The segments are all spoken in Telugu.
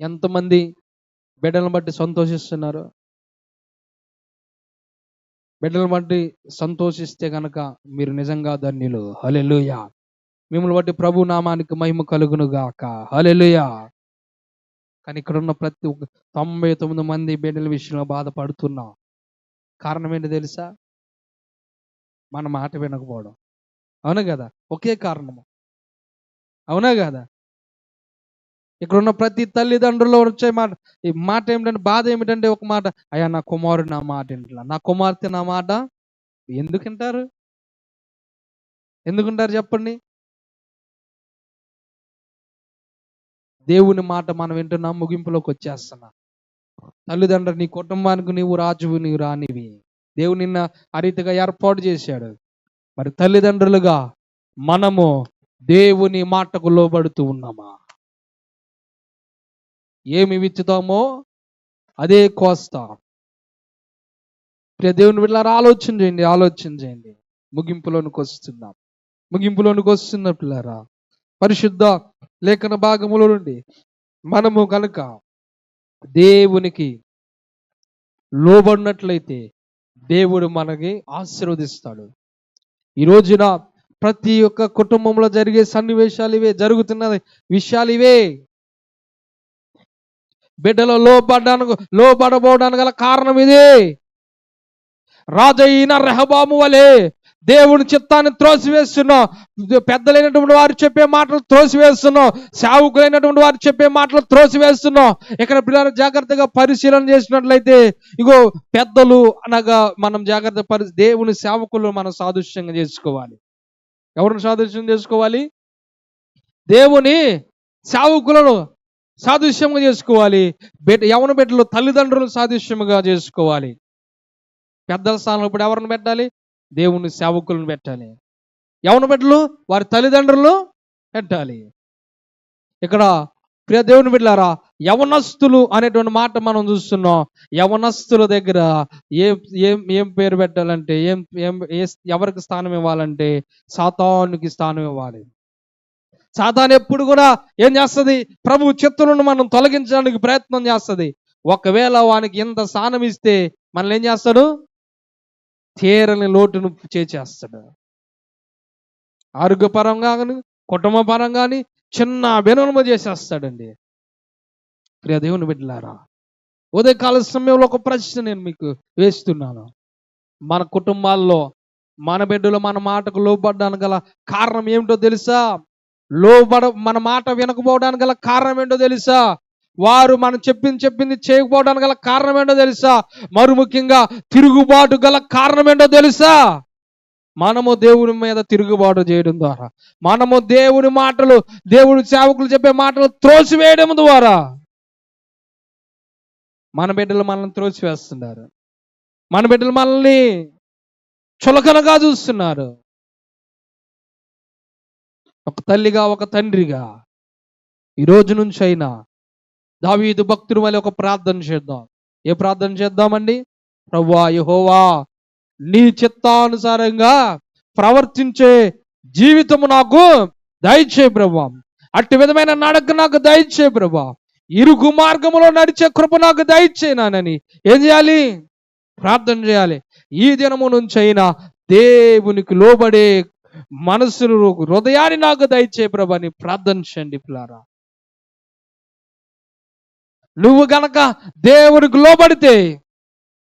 ఎంతమంది బిడ్డలను బట్టి సంతోషిస్తున్నారు? బిడ్డలను బట్టి సంతోషిస్తే కనుక మీరు నిజంగా ధన్యులు. హలెలుయ మిమ్మల్ని బట్టి ప్రభు నామానికి మహిమ కలుగును గాక. హలెలుయా కానీ ఇక్కడ ఉన్న ప్రతి ఒక్క తొంభై తొమ్మిది మంది బిడ్డల విషయంలో బాధపడుతున్నాం. కారణం ఏంటి తెలుసా? మన మాట వినకపోవడం. అవునా కదా? ఒకే కారణము. అవునా కదా? ఇక్కడ ఉన్న ప్రతి తల్లిదండ్రులు వచ్చే మాట ఈ మాట ఏమిటంటే బాధ ఏమిటంటే ఒక మాట అయ్యా నా కుమారుడు నా మాట ఇంట్లో నా కుమార్తె నా మాట ఎందుకుంటారు ఎందుకుంటారు చెప్పండి. దేవుని మాట మనం వింటున్నాం ముగింపులోకి వచ్చేస్తున్నా. తల్లిదండ్రులు నీ కుటుంబానికి నీవు రాజువు నీవు రానివి దేవుడు నిన్న ఆ రీతిగా ఏర్పాటు చేశాడు. మరి తల్లిదండ్రులుగా మనము దేవుని మాటకు లోబడుతూ ఉన్నామా? ఏమి విత్తుతామో అదే కోస్తా. ప్రియ దేవుని వీళ్ళారా ఆలోచన చేయండి ఆలోచన చేయండి. ముగింపులోనికి వస్తున్నాం. ముగింపులోనికి వస్తున్న పిల్లరా పరిశుద్ధ లేఖన భాగములో నుండి మనము కనుక దేవునికి లోబడినట్లయితే దేవుడు మనకి ఆశీర్వదిస్తాడు. ఈ రోజున ప్రతి ఒక్క కుటుంబంలో జరిగే సన్నివేశాలు ఇవే జరుగుతున్న విషయాలు ఇవే. బిడ్డలో లోపడ్డానికి లోపడబోవడానికి గల కారణం ఇది. రాజైన రెహబాము వలె దేవుని చిత్తాన్ని త్రోసివేస్తున్నాం. పెద్దలైనటువంటి వారు చెప్పే మాటలు త్రోసివేస్తున్నాం. సేవకులైనటువంటి వారు చెప్పే మాటలు త్రోసివేస్తున్నాం. ఇక్కడ పిల్లలు జాగ్రత్తగా పరిశీలన చేసినట్లయితే ఇగో పెద్దలు అనగా మనం జాగ్రత్త పరి దేవుని సేవకులు మనం సాదృశ్యంగా చేసుకోవాలి. ఎవరిని సాదృశ్యం చేసుకోవాలి? దేవుని సేవకులను సాదృశ్యంగా చేసుకోవాలి. బిడ్డ యవన బిడ్డలు తల్లిదండ్రులు సాదృశ్యముగా చేసుకోవాలి. పెద్దల స్థానంలో ఇప్పుడు ఎవరిని పెట్టాలి? దేవుని సేవకులను పెట్టాలి. యవన బిడ్డలు వారి తల్లిదండ్రులు పెట్టాలి. ఇక్కడ ప్రియ దేవుని బిడ్డారా యవనస్తులు అనేటువంటి మాట మనం చూస్తున్నాం. యవనస్తుల దగ్గర ఏం ఏం ఏం పేరు పెట్టాలంటే ఏం ఏం ఏ ఎవరికి స్థానం ఇవ్వాలంటే సాతానికి స్థానం ఇవ్వాలి. సాతాన్ ఎప్పుడు కూడా ఏం చేస్తుంది? ప్రభు చిత్తులను మనం తొలగించడానికి ప్రయత్నం చేస్తుంది. ఒకవేళ వానికి ఇంత స్థానం ఇస్తే మనల్ని ఏం చేస్తాడు? తీరని లోటును చేసేస్తాడు ఆరోగ్యపరంగా కానీ కుటుంబపరంగా కానీ చిన్న వినోనము చేసేస్తాడండి. ప్రియ దేవుని బిడ్డలారా ఉదయకాల సమయంలో ఒక ప్రశ్న నేను మీకు వేస్తున్నాను. మన కుటుంబాల్లో మన బిడ్డలు మన మాటకు లోబడ్డానికి గల కారణం ఏమిటో తెలుసా? లోపడ మన మాట వినకపోవడానికి గల కారణం ఏంటో తెలుసా? వారు మనం చెప్పింది చెప్పింది చేయకపోవడానికి గల కారణం ఏంటో తెలుసా? మరి ముఖ్యంగా తిరుగుబాటు గల కారణం ఏంటో తెలుసా? మనము దేవుని మీద తిరుగుబాటు చేయడం ద్వారా మనము దేవుని మాటలు దేవుని సేవకులు చెప్పే మాటలు త్రోసివేయడం ద్వారా మన బిడ్డలు మనల్ని త్రోసివేస్తున్నారు. మన బిడ్డలు మనల్ని చులకనగా చూస్తున్నారు. ఒక తల్లిగా ఒక తండ్రిగా. ఈ రోజు నుంచి అయినా దావీదు భక్తుడు వల్ల ఒక ప్రార్థన చేద్దాం. ఏ ప్రార్థన చేద్దామండి? ప్రవ్వా యహోవా నీ చిత్తానుసారంగా ప్రవర్తించే జీవితము నాకు దయచే ప్రభా అట్టి విధమైన నడక నాకు దయచే ప్రభా ఇరుగు మార్గములో నడిచే కృప నాకు దయచేనానని ఏం చేయాలి? ప్రార్థన చేయాలి. ఈ దినము నుంచి అయినా దేవునికి లోబడే మనసును హృదయాన్ని నాకు దయచే ప్రభాని ప్రార్థన చేయండి పిల్లారా. నువ్వు గనక దేవునికి లోబడితే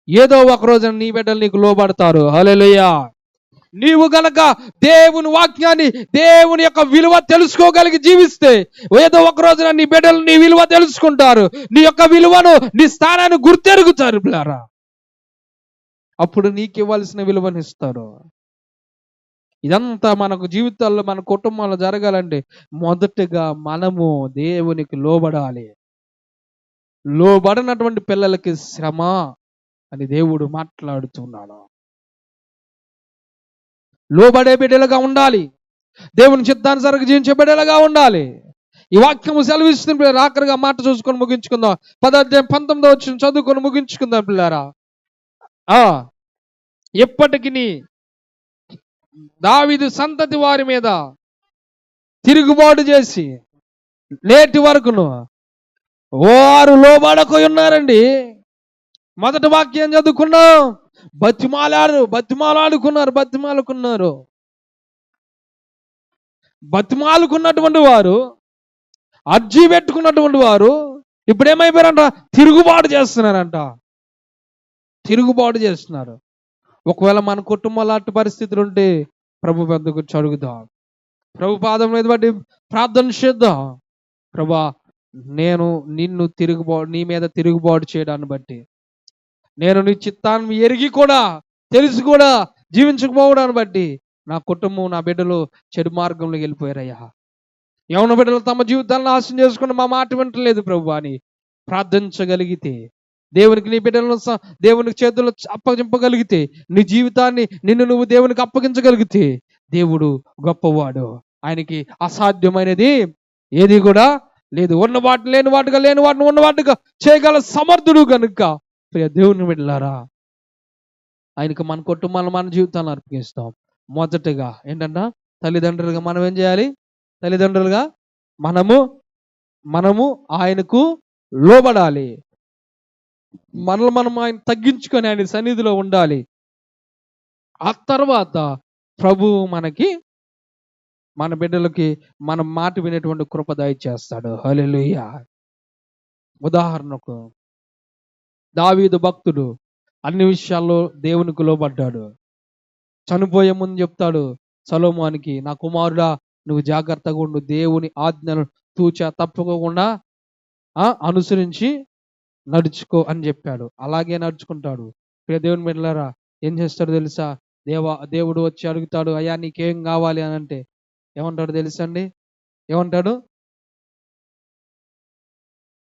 ఏదో ఒక రోజున నీ బిడ్డలు నీకు లోబడతారు. హల్లెలూయా. నీవు గనక దేవుని వాక్యాన్ని దేవుని యొక్క విలువ తెలుసుకోగలిగి జీవిస్తే ఏదో ఒక రోజున నీ బిడ్డలు నీ విలువ తెలుసుకుంటారు. నీ యొక్క విలువను నీ స్థానాన్ని గుర్తెరుగుతారు పిల్లారా. అప్పుడు నీకు ఇవ్వాల్సిన విలువను ఇస్తారు. ఇదంతా మనకు జీవితాల్లో మన కుటుంబంలో జరగాలంటే మొదటగా మనము దేవునికి లోబడాలి. లోబడినటువంటి పిల్లలకి శ్రమ అని దేవుడు మాట్లాడుతున్నాడు. లోబడే బిడ్డలుగా ఉండాలి. దేవుని చిత్తానుసారంగా జీవించే బిడ్డలుగా ఉండాలి. ఈ వాక్యము సెలవిస్తుంది పిల్లలు ఆఖరిగా మాట చూసుకొని ముగించుకుందాం. పదార్థం పంతొమ్మిదో వచ్చిన చదువుకొని ముగించుకుందాం పిల్లారా. ఆ ఎప్పటికి దావిదు సంతతి వారి మీద తిరుగుబాటు చేసి నేటి వరకును వారు లోబడకొని ఉన్నారండి. మొదటి వాక్యం చదువుకున్నాం. బతిమాలాడు బతిమాలాడుకున్నారు బతిమాలుకున్నారు. బతిమాలుకున్నటువంటి వారు అర్జీ పెట్టుకున్నటువంటి వారు ఇప్పుడు ఏమైపోయారంట తిరుగుబాటు చేస్తున్నారంట. తిరుగుబాటు చేస్తున్నారు. ఒకవేళ మన కుటుంబంలో అట్టి పరిస్థితులు ఉంటే ప్రభు పెద్దకు అడుగుదాం ప్రభు పాదం మీద బట్టి ప్రార్థన చేద్దాం. ప్రభా నేను నిన్ను తిరుగుబాటు నీ మీద తిరుగుబాటు చేయడాన్ని బట్టి నేను నీ చిత్తాన్ని ఎరిగి కూడా తెలిసి కూడా జీవించకపోవడాన్ని బట్టి నా కుటుంబం నా బిడ్డలు చెడు మార్గంలో వెళ్ళిపోయారయ్యా. యవన బిడ్డలు తమ జీవితాలను నాశనం చేసుకుని మా మాట వింటలేదు ప్రభు అని ప్రార్థించగలిగితే దేవునికి నీ బిడ్డలను దేవునికి చేతుల్లో అప్పగింపగలిగితే నీ జీవితాన్ని నిన్ను నువ్వు దేవునికి అప్పగించగలిగితే దేవుడు గొప్పవాడు. ఆయనకి అసాధ్యమైనది ఏది కూడా లేదు. ఉన్న వాటిని లేని వాటిగా లేని వాటిని ఉన్న వాటిగా చేయగల సమర్థుడు కనుక ప్రియ దేవుని వెళ్ళారా ఆయనకి మన కుటుంబాలను మన జీవితాలను అర్పిస్తాం. మొదటగా ఏంటన్నా తల్లిదండ్రులుగా మనం ఏం చేయాలి? తల్లిదండ్రులుగా మనము మనము ఆయనకు లోబడాలి. మనల్ని మనం ఆయన తగ్గించుకొని ఆయన సన్నిధిలో ఉండాలి. ఆ తర్వాత ప్రభువు మనకి మన బిడ్డలకి మన మాట వినేటువంటి కృప దయచేస్తాడు. హలెలుయ ఉదాహరణకు దావీదు భక్తుడు అన్ని విషయాల్లో దేవునికి లోబడ్డాడు. చనిపోయే ముందు చెప్తాడు సలోమానికి నా కుమారుడా నువ్వు జాగ్రత్తగా ఉండు. దేవుని ఆజ్ఞను తూచా తప్పకుండా ఆ, అనుసరించి నడుచుకో అని చెప్పాడు. అలాగే నడుచుకుంటాడు. ప్రియ దేవుని బిడ్డలారా ఏం చేస్తాడు తెలుసా? దేవా దేవుడు వచ్చి అడుగుతాడు అయ్యా నీకేం కావాలి? అని అంటే ఏమంటాడు తెలుసండి? ఏమంటాడు?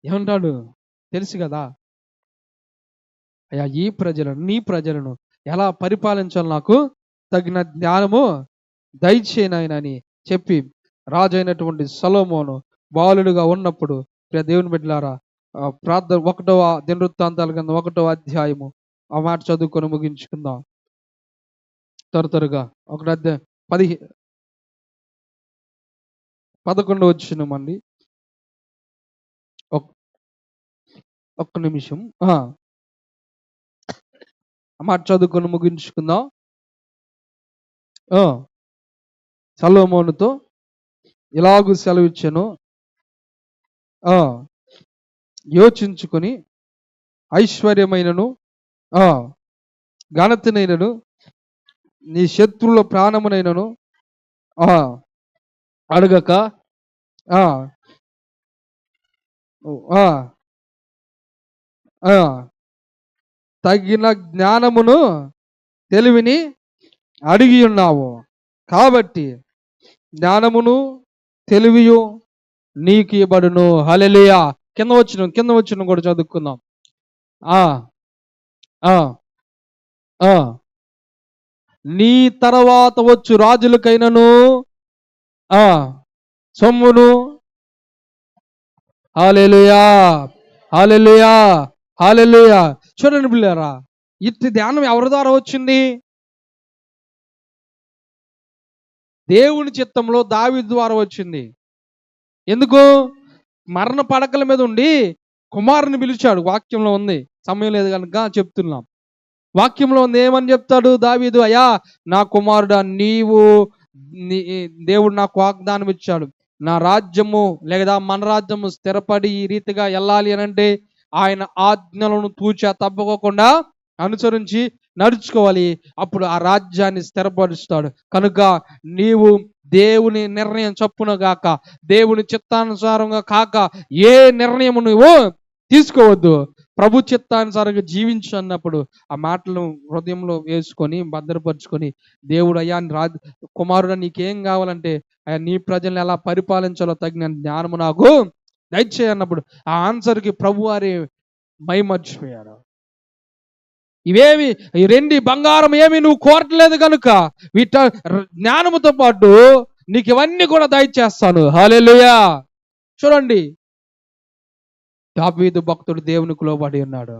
ఏమంటాడు? తెలుసు కదా? అయ్యా ఈ ప్రజలను నీ ప్రజలను ఎలా పరిపాలించాలి నాకు తగిన జ్ఞానము దయచేనాయనని చెప్పి రాజు అయినటువంటి సలోమోను బాలుడుగా ఉన్నప్పుడు దేవుని బిడ్డలారా ప్రార్థన ఒకటవ దినవృత్తాంతాల కింద ఒకటవ అధ్యాయము. ఆ మాట చదువుకొని ముగించుకుందాం. త్వర త్వరగా. ఒకటి అధ్యాయం పదిహే పదకొండు వచ్చినమండి ఒక్క నిమిషం. ఆ మాట చదువుకొని ముగించుకుందాం. ఆ, సలోమోనుతో ఇలాగూ సెలవిచ్చాను. ఆ. యోచించుకొని ఐశ్వర్యమైనను ఆ ఘనతనైనను నీ శత్రువుల ప్రాణమునైనను ఆ అడగక ఆ ఆ తగిన జ్ఞానమును తెలివిని అడిగి ఉన్నావు. కాబట్టి జ్ఞానమును తెలివియు నీకు ఇవ్వబడును. హలెలియా కింద వచ్చిన కింద వచ్చిన కూడా చదువుకుందాం. ఆ ఆ ఆ. నీ తర్వాత వచ్చు రాజులకైనను ఆ సొమ్మును. Hallelujah hallelujah hallelujah. చూడండి పిల్లారా ఇట్టి ధ్యానం ఎవరి ద్వారా వచ్చింది? దేవుని చిత్తంలో దావి ద్వారా వచ్చింది. ఎందుకు? మరణ పడకల మీద ఉండి కుమారుని పిలిచాడు. వాక్యంలో ఉంది. సమయం లేదు కనుక చెప్తున్నాం. వాక్యంలో ఉంది ఏమని చెప్తాడు దావీదు? అయ్యా నా కుమారుడా నీవు దేవుడు నాకు వాగ్దానం ఇచ్చాడు. నా రాజ్యము లేదా మన రాజ్యము స్థిరపడి ఈ రీతిగా వెళ్ళాలి అని అంటే ఆయన ఆజ్ఞలను తూచా తప్పకోకుండా అనుసరించి నడుచుకోవాలి. అప్పుడు ఆ రాజ్యాన్ని స్థిరపరుస్తాడు. కనుక నీవు దేవుని నిర్ణయం చొప్పున గాక దేవుని చిత్తానుసారంగా కాక ఏ నిర్ణయం నువ్వు తీసుకోవద్దు. ప్రభు చిత్తానుసారంగా జీవించు అన్నప్పుడు ఆ మాటలను హృదయంలో వేసుకొని భద్రపరుచుకొని దేవుడు అయ్యా రా కుమారుడు నీకేం కావాలంటే అయ్యా నీ ప్రజల్ని ఎలా పరిపాలించాలో తగిన జ్ఞానము నాకు దయచేయన్నప్పుడు ఆ ఆన్సర్కి ప్రభు వారి మై ఇవేమి ఈ రెండి బంగారం ఏమి నువ్వు కోరట్లేదు కనుక వీట జ్ఞానముతో పాటు నీకు ఇవన్నీ కూడా దయచేస్తాను హాలెలుయా చూడండి. దావీదు భక్తుడు దేవునికి లోబడి ఉన్నాడు.